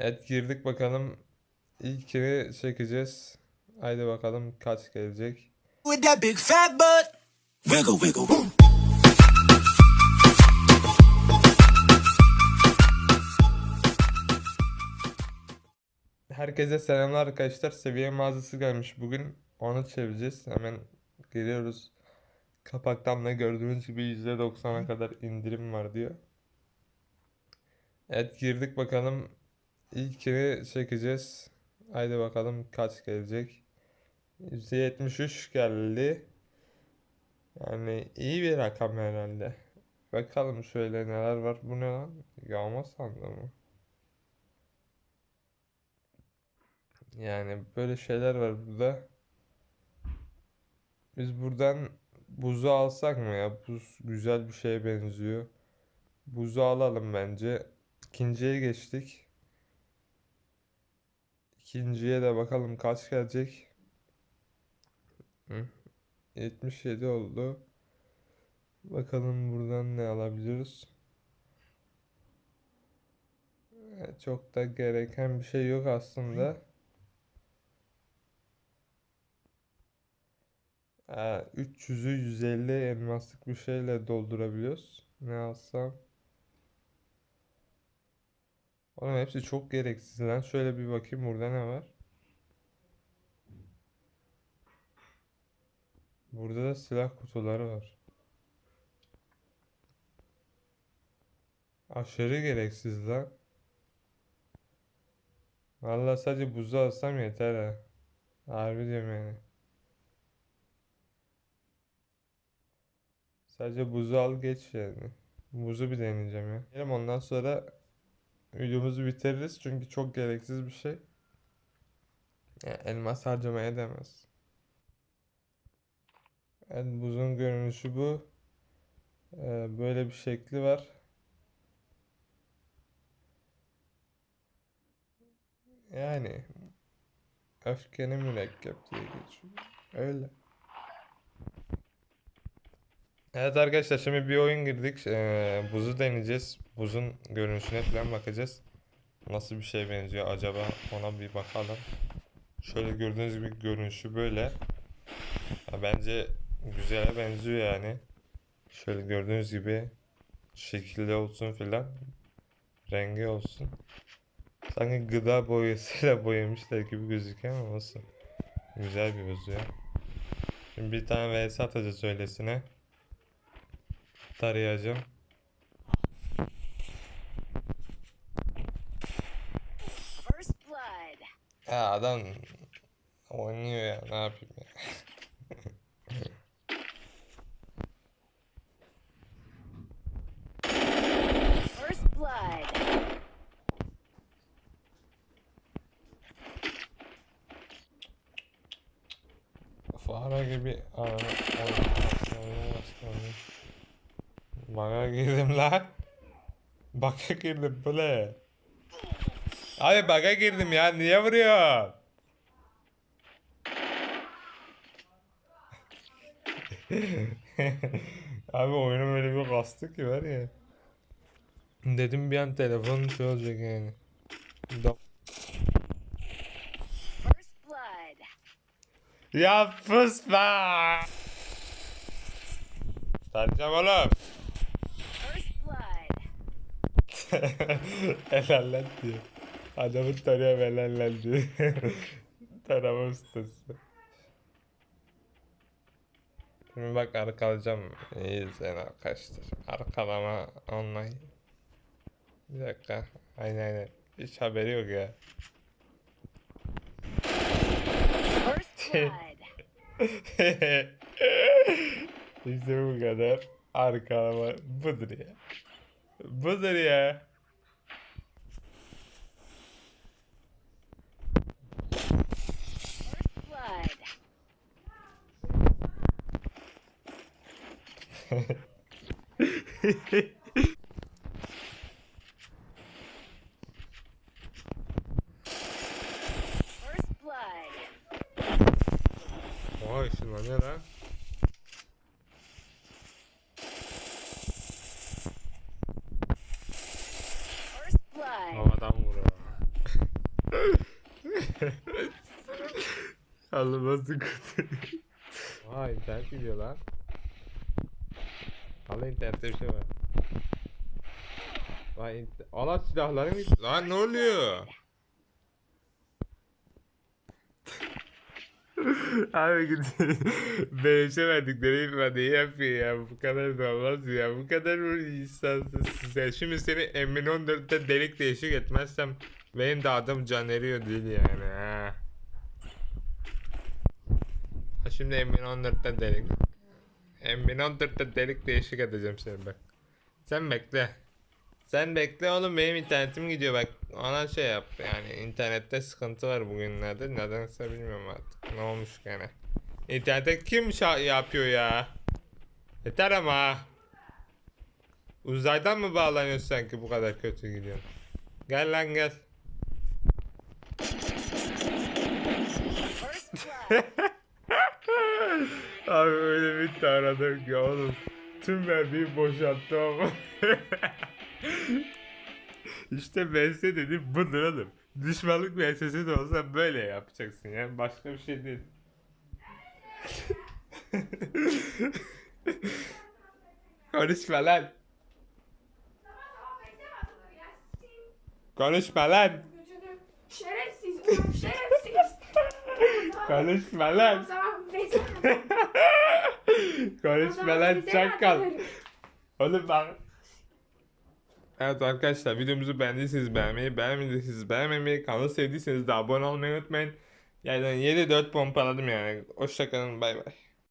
Evet girdik bakalım. İlkini çekeceğiz. Haydi bakalım kaç gelecek. with that big fat butt. Wiggle, wiggle, woo. Herkese selamlar arkadaşlar. Seviye mağazası gelmiş bugün. Onu çevireceğiz. Hemen geliyoruz. Kapaktan da gördüğünüz gibi %90'a kadar indirim var diyor. Evet girdik bakalım. İlkini çekeceğiz. Haydi bakalım kaç gelecek. %73 geldi. Yani iyi bir rakam herhalde. Bakalım şöyle neler var. Bu ne lan? Yağma sandığı mı? Yani böyle şeyler var burada. Biz buradan buzu alsak mı ya? Buz güzel bir şeye benziyor. Buzu alalım bence. İkinciye geçtik. İkinciye de bakalım kaç gelecek. Hı, 77 oldu. Bakalım buradan ne alabiliriz. E, Çok da gereken bir şey yok aslında. Ee, 300'ü 150 elmaslık bir şeyle doldurabiliyoruz. Ne alsam? Oğlum hepsi çok gereksiz lan. Şöyle bir bakayım burada ne var? Burada da silah kutuları var. Aşırı gereksiz lan. Vallahi sadece buzu alsam yeter ha. Harbi diyorum yani. Sadece buzu al geç yani. Buzu bir deneyeceğim ya. Ondan sonra videomuzu bitiririz çünkü çok gereksiz bir şey. Ya, elmas harcamaya değmez. Evet buzun görünüşü bu. Ee, böyle bir şekli var. Yani öfkeni mürekkep diye geçiyor. Öyle. Evet arkadaşlar şimdi bir oyun girdik. Ee, buzu deneyeceğiz. Buzun görünüşüne falan bakacağız. Nasıl bir şey benziyor acaba ona bir bakalım. Şöyle gördüğünüz gibi görünüşü böyle. Ya bence güzele benziyor yani. Şöyle gördüğünüz gibi şekilde olsun filan. Rengi olsun. Sanki gıda boyasıyla boyamışlar gibi gözüküyor ama olsun. Güzel bir buz ya. Şimdi bir tane vs atacağız öylesine tarayacağım. Ya adam oynuyor ya ne yapayım ya. Fare gibi ananı Baka girdim lan. Baka girdim ne? Abi baka girdim ya niye vuruyor? Abi oyunum öyle bir kastı ki var ya. Dedim bir an telefon şey olacak yani. Da- First blood. Ya fısma! Tarayacağım oğlum. Blood. Helallen diyor. Adamı tarıyor helallen diyor. Tarama ustası. Şimdi bak arkalayacağım. İyi sen arkadaşlar. Arkalama online. Bir dakika. Aynen aynen. Hiç haberi yok ya. İşte bu kadar. Arkalama budur ya. Buzer ya. First blood. Vay şuna ne lan? Anlaması kötü. Aa internet gidiyor lan. Allah internette bir şey var. Vay inter... Allah silahları mı? Lan ne oluyor? Abi böyle şey verdikleri ifadeyi yapıyor ya. Bu kadar da olmaz ya. Bu kadar insansız ya. Şimdi seni M14'te delik değişik etmezsem benim de adım can eriyor değil yani ha. Şimdi M14'te delik. M14'te delik değişik edeceğim seni bak. Sen bekle. Sen bekle oğlum benim internetim gidiyor bak. Ona şey yap yani internette sıkıntı var bugünlerde. Nedense bilmiyorum artık. Ne olmuş gene. İnternette kim yapıyor ya? Yeter ama. Uzaydan mı bağlanıyorsun sanki bu kadar kötü gidiyor? Gel lan gel. Abi öyle bir taradım ki oğlum. Tüm mermiyi boşalttım işte size dedim budur oğlum. Düşmanlık meselesi de olsa böyle yapacaksın yani başka bir şey değil. Konuşma lan. Konuşma lan. Şerefsiz şerefsiz. Konuşma lan. Konuşma lan çakal. Oğlum bak. Evet arkadaşlar videomuzu beğendiyseniz beğenmeyi, beğenmediyseniz beğenmemeyi, kanalı sevdiyseniz de abone olmayı unutmayın. Yani 7-4 pompaladım yani. Hoşçakalın bay bay.